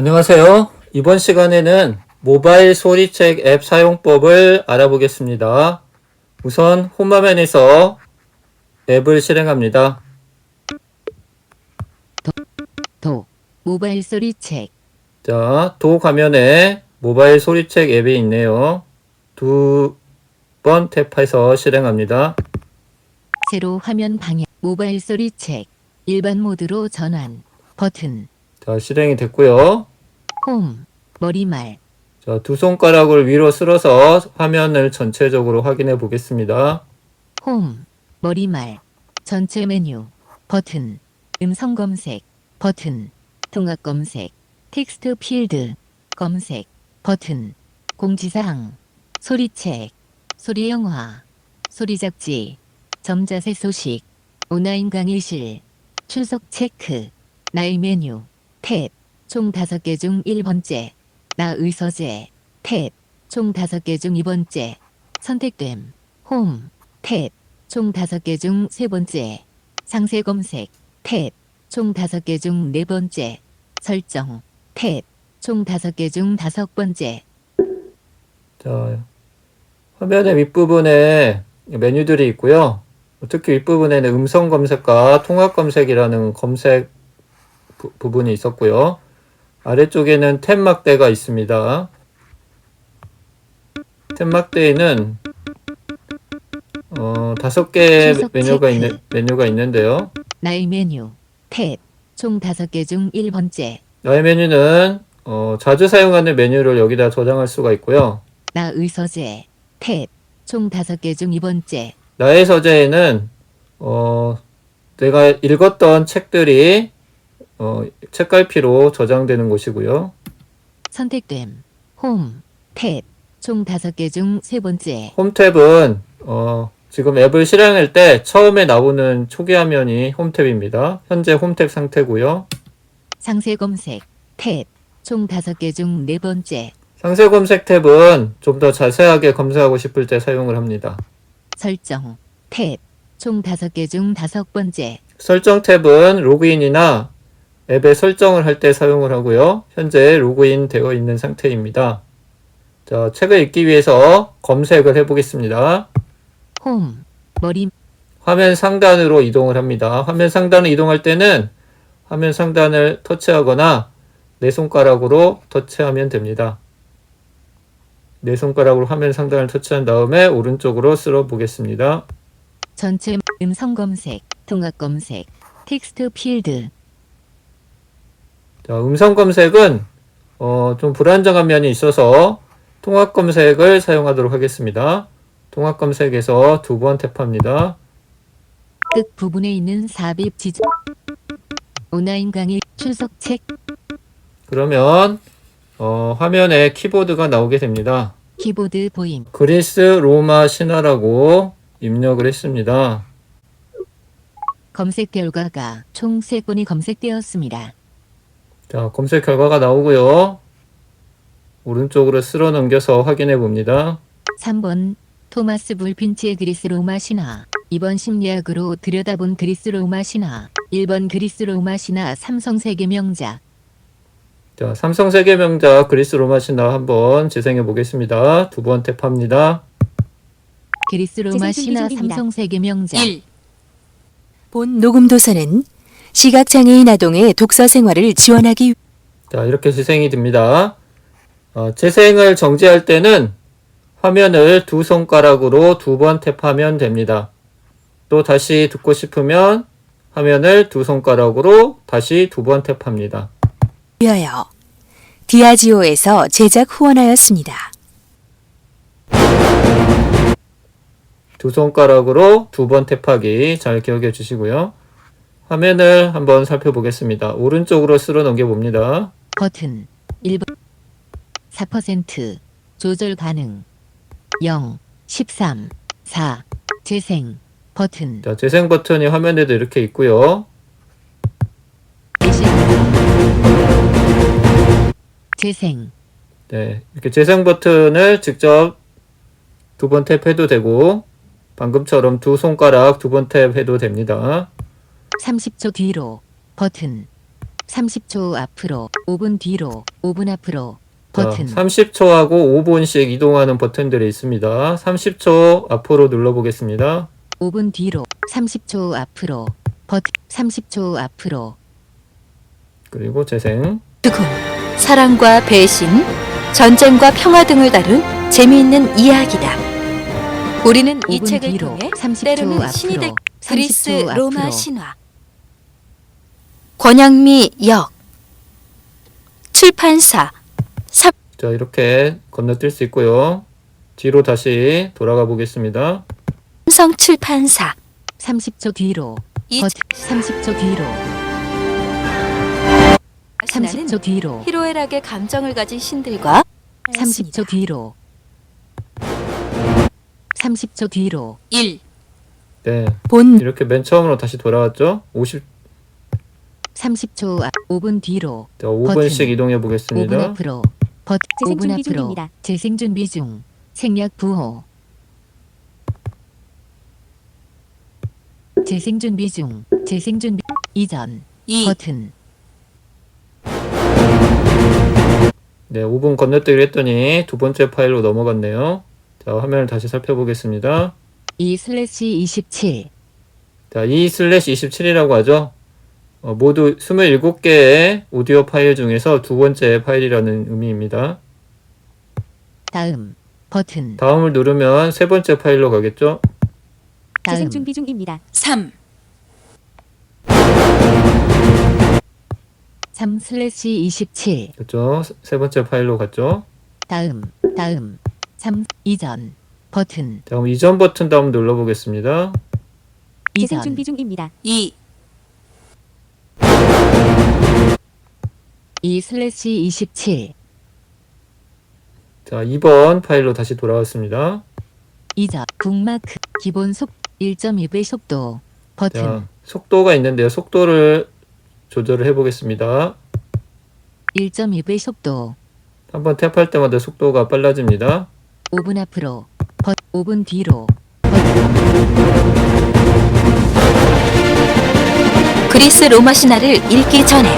안녕하세요. 이번 시간에는 모바일 소리책 앱 사용법을 알아보겠습니다. 우선 홈화면에서 앱을 실행합니다. 도 모바일 소리 책 자, 도 화면에 모바일 소리책 앱이 있네요. 두 번 탭해서 실행합니다. 세로 화면 방향 모바일 소리 책 일반 모드로 전환 버튼 자, 실행이 됐고요. 홈 머리말. 자, 두 손가락을 위로 쓸어서 화면을 전체적으로 확인해 보겠습니다. 홈 머리말. 전체 메뉴 버튼. 음성 검색 버튼. 통합 검색 텍스트 필드 검색 버튼. 공지사항 소리책 소리 영화 소리 잡지 점자세 소식 온라인 강의실 출석 체크 나의 메뉴 탭. 총 5개 중 1번째. 나 의서재 탭. 총 5개 중 2번째. 선택됨. 홈. 탭. 총 5개 중 3번째. 상세 검색. 탭. 총 5개 중 4번째. 설정. 탭. 총 5개 중 5번째. 자, 화면의 윗부분에 메뉴들이 있고요. 특히 윗부분에는 음성 검색과 통합 검색이라는 검색 부, 부분이 있었고요. 아래쪽에는 탭 막대가 있습니다. 탭 막대에는 어, 다섯 개의 출석 메뉴가. 있는 메뉴가 있는데요. 나의 메뉴 탭총 5개 중 1번째 나의 메뉴는 어, 자주 사용하는 메뉴를 여기다 저장할 수가 있고요. 나 의 서재 탭총 5개 중 2번째 나의 서재에는 어, 내가 읽었던 책들이 어, 책갈피로 저장되는 곳이고요. 선택됨 홈 탭 총 5개 중 3번째 홈탭은 어, 지금 앱을 실행할 때 처음에 나오는 초기 화면이 홈탭입니다. 현재 홈탭 상태고요. 상세 검색 탭 총 5개 중 4번째 상세 검색 탭은 좀 더 자세하게 검색하고 싶을 때 사용을 합니다. 설정 탭 총 5개 중 5번째 설정 탭은 로그인이나 앱의 설정을 할 때 사용을 하고요. 현재 로그인 되어 있는 상태입니다. 자, 책을 읽기 위해서 검색을 해보겠습니다. 홈 머리 화면 상단으로 이동을 합니다. 화면 상단을 이동할 때는 화면 상단을 터치하거나 내 손가락으로 터치하면 됩니다. 내 손가락으로 화면 상단을 터치한 다음에 오른쪽으로 쓸어 보겠습니다. 전체 음성 검색 통합 검색 텍스트 필드 자, 음성 검색은 어, 좀 불안정한 면이 있어서 통합 검색을 사용하도록 하겠습니다. 통합 검색에서 두 번 탭합니다. 끝 부분에 있는 삽입 지정 온라인 강의 출석 책 그러면 어, 화면에 키보드가 나오게 됩니다. 키보드 보임 그리스 로마 신화라고 입력을 했습니다. 검색 결과가 총 3건이 검색되었습니다. 자, 검색 결과가 나오고요. 오른쪽으로 쓸어 넘겨서 확인해 봅니다. 3번 토마스 불핀치의 그리스 로마 신화 2번 심리학으로 들여다본 그리스 로마 신화 1번 그리스 로마 신화 삼성 세계 명작 자, 삼성 세계 명작 그리스 로마 신화 한번 재생해 보겠습니다. 두 번 탭합니다. 그리스 로마 재생 신화 중입니다. 삼성 세계 명작 본 녹음 도서는 시각장애인 아동의 독서 생활을 지원하기 자, 이렇게 재생이 됩니다. 어, 재생을 정지할 때는 화면을 두 손가락으로 두 번 탭하면 됩니다. 또 다시 듣고 싶으면 화면을 두 손가락으로 다시 두 번 탭합니다. 위하여 디아지오에서 제작 후원하였습니다. 두 손가락으로 두 번 탭하기 잘 기억해 주시고요. 화면을 한번 살펴보겠습니다. 오른쪽으로 쓸어 넘겨 봅니다. 버튼 1번 4% 조절 가능 0 13 4 재생 버튼 자, 재생 버튼이 화면에도 이렇게 있고요. 재생 네, 이렇게 재생 버튼을 직접 두 번 탭해도 되고 방금처럼 두 손가락 두 번 탭해도 됩니다. 30초 뒤로 버튼 30초 앞으로 5분 뒤로 5분 앞으로 자, 버튼 30초하고 5분씩 이동하는 버튼들이 있습니다. 30초 앞으로 눌러보겠습니다. 5분 뒤로 30초 앞으로 버튼 30초 앞으로 그리고 재생. 죽음, 사랑과 배신, 전쟁과 평화 등을 다룬 재미있는 이야기다. 우리는 이 5분 책을 뒤로 통해 30초 때로는 신이 될 앞으로 그리스 30초 로마 앞으로 신화. 권양미 역. 출판사. 자, 이렇게 건너뛸 수 있고요. 뒤로 다시 돌아가 보겠습니다. 삼성 출판사. 30초 뒤로. 이 버튼 30초 뒤로. 신화는 30초 뒤로. 희로애락의 감정을 가진 신들과 30초 뒤로 30초 뒤로 1. 네. 본 이렇게 맨 처음으로 다시 돌아왔죠? 50, 30초 앞 5분 뒤로 자, 5분씩 버튼. 이동해 5분 보겠습니다. 앞으로 버튼 재생 5분 준비 앞으로 중입니다. 재생 준비 중 생략 부호 재생 준비 중 재생 준비 이전 2. 버튼 네, 5분 건너뛰기를 했더니 두 번째 파일로 넘어갔네요. 자, 화면을 다시 살펴보겠습니다. 2 슬래시 27 자, 2 슬래시 27이라고 하죠. 어, 모두 27개의 오디오 파일 중에서 두 번째 파일이라는 의미입니다. 다음 버튼 다음을 누르면 세 번째 파일로 가겠죠? 다음 재생 준비 중입니다. 3. 3 슬래시 27 그렇죠? 세- 세 번째 파일로 갔죠? 다음 다음 3 이전 버튼 자, 그럼 이전 버튼 다음 눌러보겠습니다. 재생 이전 준비 중입니다. 2. 2 슬래시 27 자, 2번 파일로 다시 돌아왔습니다. 이전 북마크 기본 속 1.2배 속도 버튼 자, 속도가 있는데요. 속도를 조절을 해보겠습니다. 1.2배 속도 한번 탭할 때마다 속도가 빨라집니다. 5분 앞으로 버 5분 뒤로. 그리스 로마 신화를 읽기 전에.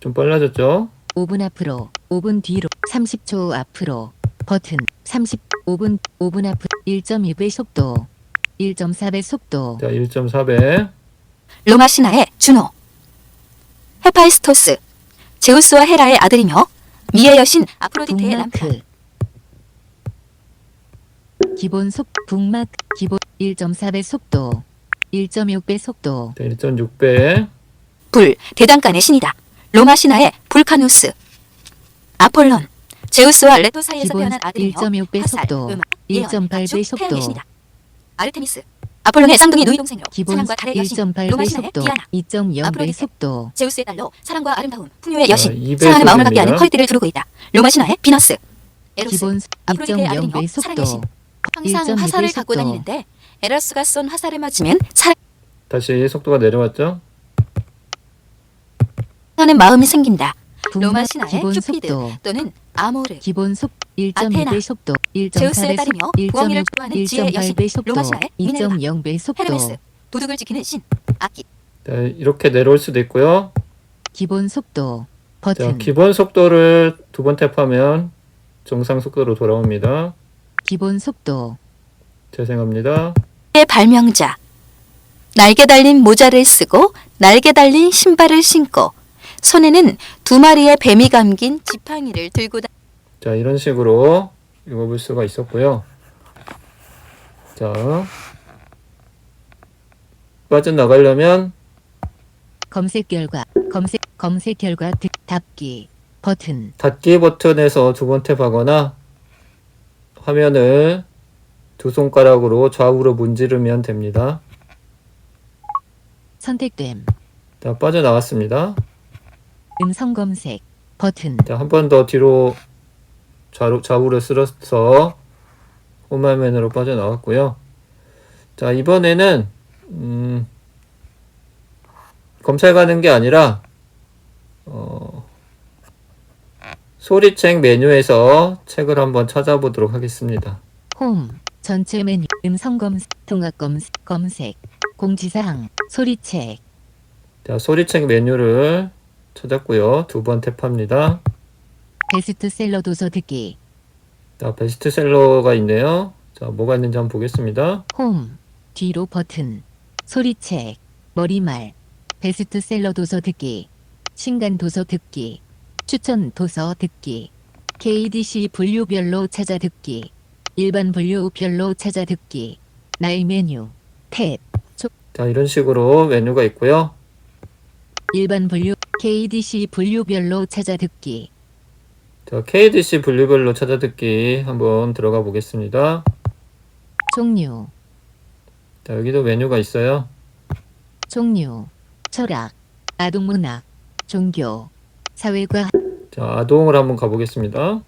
좀 빨라졌죠? 5분 앞으로 5분 뒤로. 30초 앞으로. 버튼 30 5분 5분 앞으로. 1.2배 속도. 1.4배 속도. 자, 1.4배. 로마 신화의 주노 헤파이스토스 제우스와 헤라의 아들이며 미의 여신 아프로디테의 남편. 북마크 기본 속 북마크 기본 1.4배 속도 1.6배 속도. 자, 1.6배. 불 대단간의 신이다. 로마 신화의 불카누스. 아폴론 제우스와 레토 사이에서 기본 태어난 아들이며 1.6배 화살, 속도 음악, 예언, 1.8배 맞춤, 속도 태양의 신이다. 아르테미스 아폴론의 쌍둥이 누이 동생으로 기본 사랑과 달의 여신 로마 1.8배 신화의 속도 디아나 2.0배 아프로디테. 속도 제우스의 딸로 사랑과 아름다움 풍요의 자, 여신 2배 사랑하는 마음을 갖게. 하는 허리띠를 두르고 있다 로마 신화의 비너스 에로스 기본 아프로디테의 아들이며 2.0배 사랑의 신. 속도 항상 1.2배 화살을 갖고. 다니는데 에러스가 쏜 화살에 맞으면 다시 속도가 내려왔죠? 사랑하는 마음이 생긴다 로마 신화의 기본 큐피드 속도 또는 아모르 기본 속 아테나. 1.2배 속도 제우스의 1.4배 딸이며 속도 부엉이를 좋아하는 지혜의 여신 1.8배 속도 로마 신화의 미네르바 2.0배 속도 헤르메스 도둑을 지키는 신 아키 자, 이렇게 내려올 수도 있고요. 기본 속도 자, 버튼 기본 속도를 두 번 탭하면 정상 속도로 돌아옵니다. 기본 속도 재생합니다. 의 발명자 날개 달린 모자를 쓰고 날개 달린 신발을 신고 손에는 두 마리의 뱀이 감긴 지팡이를 들고 다 자, 이런 식으로 읽어볼 수가 있었고요. 자, 빠져나가려면 검색 결과 검색 검색 결과 득 답기 버튼 닫기 버튼에서 두 번 탭하거나 화면을 두 손가락으로 좌우로 문지르면 됩니다. 선택됨 자, 빠져나왔습니다. 음성 검색 버튼 자, 한 번 더 뒤로 좌우, 좌우로 쓸어서 홈화면으로 빠져나왔고요. 자, 이번에는, 음, 검찰 가는 게 아니라, 어, 소리책 메뉴에서 책을 한번 찾아보도록 하겠습니다. 홈 전체 메뉴 음성 검색, 통합 검색, 검색, 공지사항, 소리책, 자, 소리책 메뉴를 찾았고요. 두 번 탭합니다. 베스트셀러 도서 듣기, 자, 베스트셀러가 있네요. 자, 뭐가 있는지 한번 보겠습니다. 홈, 뒤로 버튼, 소리책, 머리말, 베스트셀러 도서 듣기, 신간 도서 듣기, 추천 도서 듣기, KDC 분류별로 찾아 듣기, 일반 분류별로 찾아 듣기, 나의 메뉴, 탭, 자, 이런 식으로 메뉴가 있고요. 일반 분류, KDC 분류별로 찾아 듣기, 자, KDC 분류별로 찾아듣기 한번 들어가 보겠습니다. 종류, 자, 여기도 메뉴가 있어요. 종류, 철학, 아동문학, 종교, 사회과학, 자, 아동을 한번 가보겠습니다.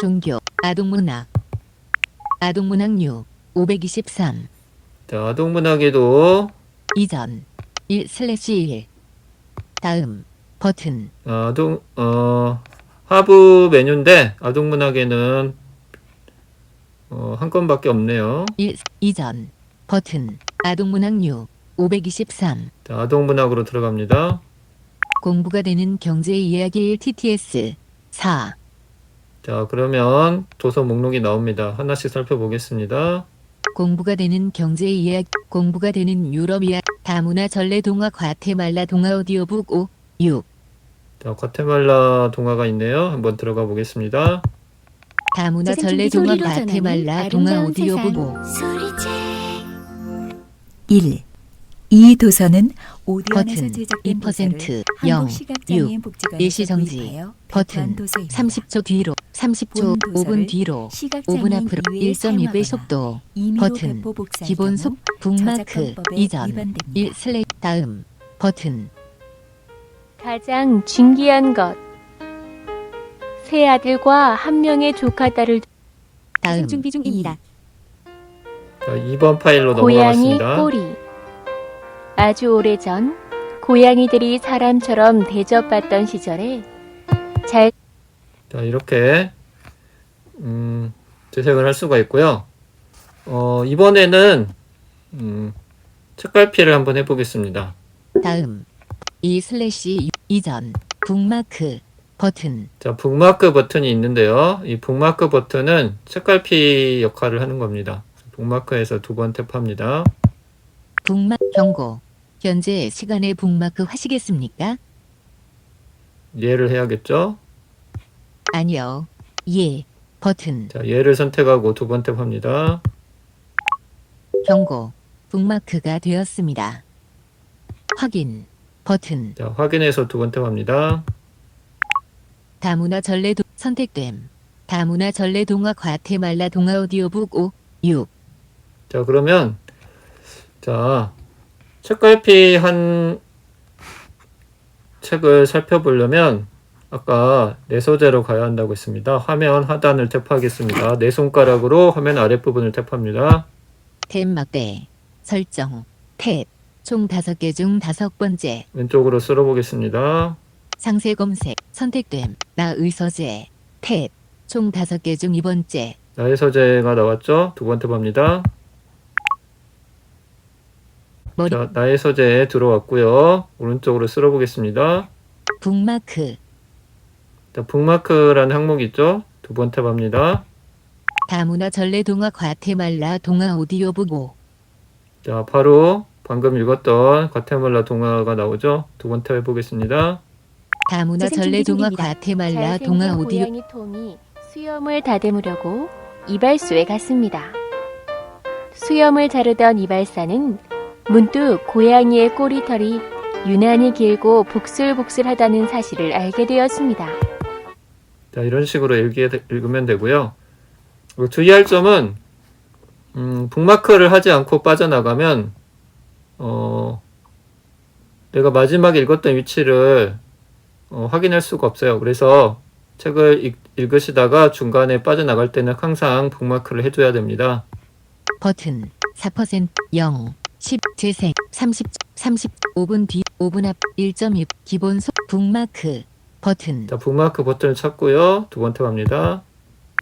종교, 아동문학, 아동문학류. 523 자, 아동문학에도 이전. 1 슬래시 1 다음 버튼 아동, 어, 하부 메뉴인데 아동문학에는 어, 한 건밖에 없네요. 1 이전 버튼 아동문학류 523 자, 아동문학으로 들어갑니다. 공부가 되는 경제 이야기 1 TTS 4 자, 그러면 도서 목록이 나옵니다. 하나씩 살펴보겠습니다. 공부가 되는 경제 이야기 공부가 되는 유럽 이야기 다문화 전래 동화 과테말라 동화 오디오북 5 6 자, 과테말라 동화가 있네요. 한번 들어가 보겠습니다. 다문화 전래 동화 과테말라 동화 세상. 5 1. 이 도서는 오디언에서 버튼 제작된 2% 도서를 0 한국 시각장애인 6 복지관에서 일시정지 버튼 배포한 도서입니다. 30초 뒤로 30초 본 5분 도서를 뒤로 5분 시각장애인 앞으로 이외에 1.6배 사용하거나 속도 임의로 버튼, 기본 속 북마크 이전 위반됩니다. 1 슬래 다음 버튼 가장 중기한 것. 세 아들과 한 명의 조카딸을 다음 준비 중입니다. 자, 2번 파일로 고양이 넘어갔습니다. 꼬리. 아주 오래전 고양이들이 사람처럼 대접받던 시절에 잘 자, 이렇게 음, 재생을 할 수가 있고요. 어, 이번에는 음, 책갈피를 한번 해보겠습니다. 다음 2 슬래시 이전 북마크 버튼 자, 북마크 버튼이 있는데요. 이 북마크 버튼은 책갈피 역할을 하는 겁니다. 북마크에서 두 번 탭합니다. 북마 경고 현재 시간에 북마크 하시겠습니까? 얘를 해야겠죠? 아니요. 예. 버튼 자, 얘를 선택하고 두 번 탭합니다. 경고 북마크가 되었습니다. 확인 버튼 자, 확인해서 두 번 탭합니다. 다문화 전래 도 선택됨. 다문화 전래 동화 과테말라 동화 오디오북 5 6 자, 그러면 자, 책갈피 한 책을 살펴보려면 아까 내 소재로 가야 한다고 했습니다. 화면 하단을 탭하겠습니다. 내 손가락으로 화면 아랫부분을 탭합니다. 탭 막대 설정 탭 총 다섯 개중 다섯 번째 왼쪽으로 쓸어 보겠습니다. 상세 검색 선택됨 나 의 서재 탭총 다섯 개중 이번째 나의 소재가 나왔죠? 두번 탭합니다. 머리 자, 나의 소재에 들어왔고요. 오른쪽으로 쓸어 보겠습니다. 북마크 자, 북마크라는 항목이 있죠? 두번 탭합니다. 다문화 전래 동화 과테말라 동화 오디오북 5 자, 바로 방금 읽었던 과테말라 동화가 나오죠? 두번 탭해보겠습니다. 다문화 전래 동화. 과테말라 동화 오디오 고양이 톰이 수염을 다듬으려고 이발소에 갔습니다. 수염을 자르던 이발사는 문득 고양이의 꼬리털이 유난히 길고 복슬복슬하다는 사실을 알게 되었습니다. 자, 이런 식으로 읽게, 읽으면 되고요. 주의할 점은, 음, 북마크를 하지 않고 빠져나가면, 어, 내가 마지막에 읽었던 위치를 어, 확인할 수가 없어요. 그래서 책을 읽, 읽으시다가 중간에 빠져나갈 때는 항상 북마크를 해줘야 됩니다. 버튼 4% 0 10 재생 30 30 5분 뒤 5분 앞 1.6 기본 속 북마크 버튼 자, 북마크 버튼을 찾고요. 두번 탭합니다.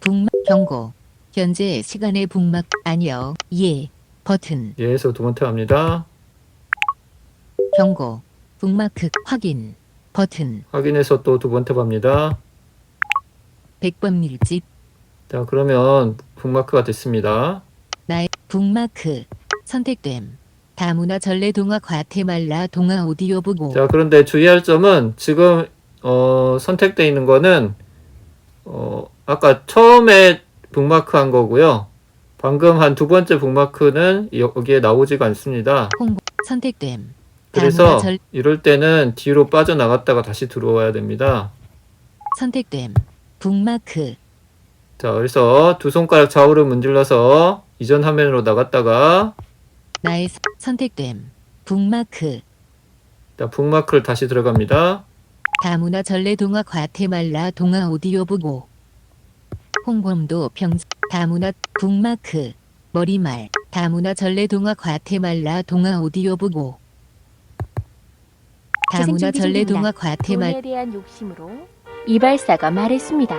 북마 경고 현재 시간의 북막 아니요. 예. 버튼 예에서 두번 탭합니다. 경고 북마크 확인 버튼 확인해서 또 두번 탭합니다. 100번 밀집 자, 그러면 북마크가 됐습니다. 나의 북마크 선택됨 다문화 전래 동화 과테말라 동화 오디오 보고 자, 그런데 주의할 점은 지금 어, 선택되어 있는 거는 어, 아까 처음에 북마크 한 거고요. 방금 한 두 번째 북마크는 여기에 나오지가 않습니다. 홍보 선택됨 그래서 전 이럴 때는 뒤로 빠져나갔다가 다시 들어와야 됩니다. 선택됨. 북마크 자, 그래서 두 손가락 좌우로 문질러서 이전 화면으로 나갔다가 나의 사- 선택됨. 북마크 자, 북마크를 다시 들어갑니다. 다문화 전래 동화 과테말라 동화 오디오 보고. 홍범도 평 다문화 북마크 머리말. 다문화 전래 동화 과테말라 동화 오디오 보고 다문화 전래 동화 과테말 돈에 대한 욕심으로 이발사가 말했습니다.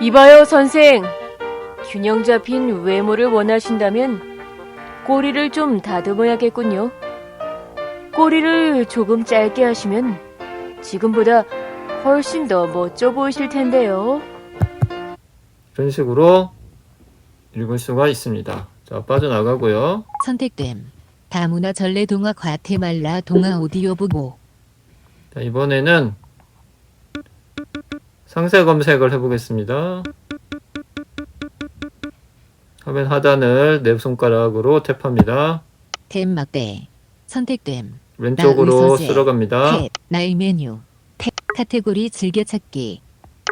이봐요, 선생. 균형 잡힌 외모를 원하신다면 꼬리를 좀 다듬어야겠군요. 꼬리를 조금 짧게 하시면 지금보다 훨씬 더 멋져 보이실 텐데요. 이런 식으로 읽을 수가 있습니다. 자, 빠져나가고요. 선택됨 다문화 전래 동화 과테말라 동화 오디오 보고 자, 이번에는 상세 검색을 해보겠습니다. 화면 하단을 네 손가락으로 탭합니다. 탭 막대. 선택됨. 왼쪽으로 의서제, 쓸어갑니다. 탭. 나의 메뉴. 탭. 카테고리 즐겨찾기.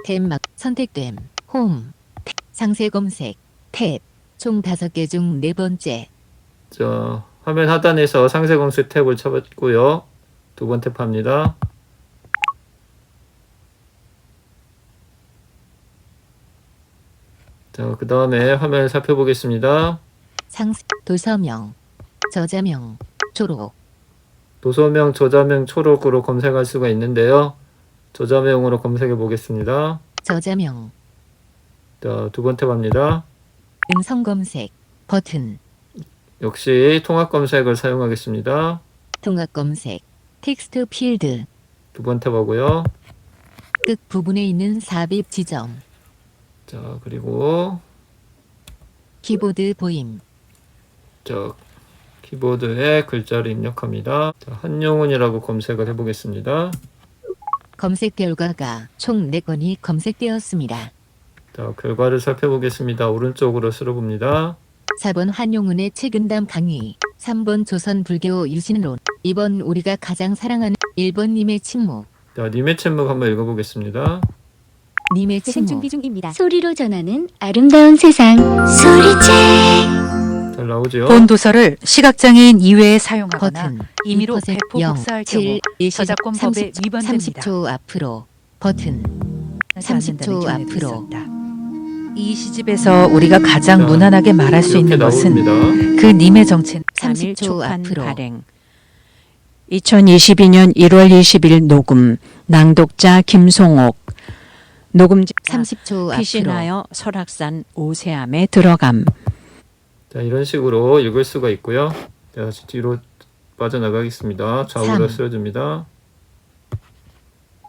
탭 막. 선택됨. 홈. 탭, 상세 검색. 탭 총 다섯 개 중 네 번째. 자, 화면 하단에서 상세 검색 탭을 찾고요. 두 번 탭합니다. 자, 그 다음에 화면을 살펴보겠습니다. 상세 도서명 저자명 초록 도서명, 저자명, 초록으로 검색할 수가 있는데요. 저자명으로 검색해 보겠습니다. 저자명 자, 두 번 탭합니다. 음성 검색 버튼 역시 통합 검색을 사용하겠습니다. 통합 검색 텍스트 필드 두 번 탭하고요. 끝 부분에 있는 삽입 지점 자, 그리고 키보드 보임 저 키보드에 글자를 입력합니다. 자, 한용운이라고 검색을 해보겠습니다. 검색 결과가 총 4건이 검색되었습니다. 자, 결과를 살펴보겠습니다. 오른쪽으로 쓸어봅니다. 4번 한용운의 책은담 강의 3번 조선 불교 유신론 2번 우리가 가장 사랑하는 1번 님의 침묵 자, 님의 침묵 한번 읽어보겠습니다. 님의 재생 침묵 준비 중입니다. 소리로 전하는 아름다운 세상. 소리책. 잘 나오죠? 본 도서를 시각장애인 이외에 사용하거나 버튼 임의로 2% 배포 0, 복사할 7, 경우 20, 저작권법에 30, 위반됩니다. 30초 앞으로 버튼 하지 않는다는 30초 견해도 앞으로. 이 시집에서 우리가 가장 자, 무난하게 말할 수 있는 것은. 그 님의 정체는 30초 3일 초판 앞으로. 발행 2022년 1월 20일 녹음 낭독자 김송옥 녹음자 30초 앞으로 피신하여 설악산 오세암에 들어감 자, 이런 식으로 읽을 수가 있고요. 자, 다시 뒤로 빠져나가겠습니다. 좌우로 삼. 쓸어줍니다.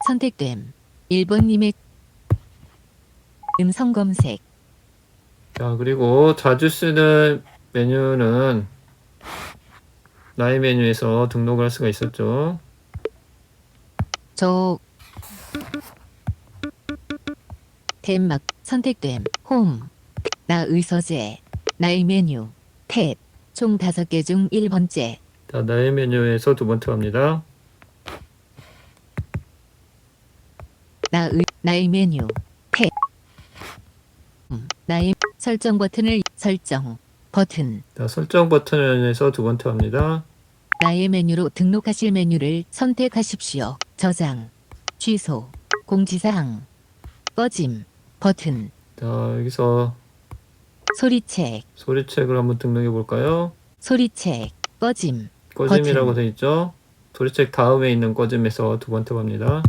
선택됨 1번 님의 음성 검색. 자, 그리고 자주 쓰는 메뉴는 나의 메뉴에서 등록을 할 수가 있었죠. 저 탭막 선택됨 홈. 나 의서제 나의 메뉴 탭총 다섯 개 중 1번째. 자, 나의 메뉴에서 두번 탭합니다. 나 의, 나의 메뉴 나의 설정 버튼을 설정 버튼 자, 설정 버튼에서 두번 탭합니다. 나의 메뉴로 등록하실 메뉴를 선택하십시오. 저장, 취소, 공지사항, 꺼짐, 버튼, 자, 여기서 소리책, 소리책을 한번 등록해 볼까요? 소리책, 꺼짐, 꺼짐이라고 버튼. 되어 있죠? 소리책 다음에 있는 꺼짐에서 두번 탭합니다.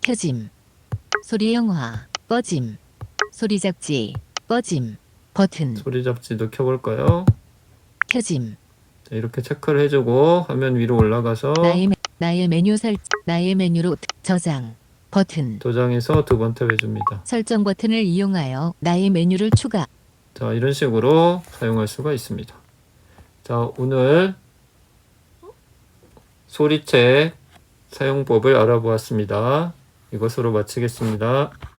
켜짐, 소리 영화, 꺼짐, 소리 잡지, 꺼짐 버튼 소리 잡지도 켜볼까요? 켜짐 자, 이렇게 체크를 해주고 화면 위로 올라가서 나의 메- 나의 메뉴 설 나의 메뉴로 저장 버튼 도장에서 두 번 탭 해줍니다. 설정 버튼을 이용하여 나의 메뉴를 추가 자, 이런 식으로 사용할 수가 있습니다. 자, 오늘 소리책 사용법을 알아보았습니다. 이것으로 마치겠습니다.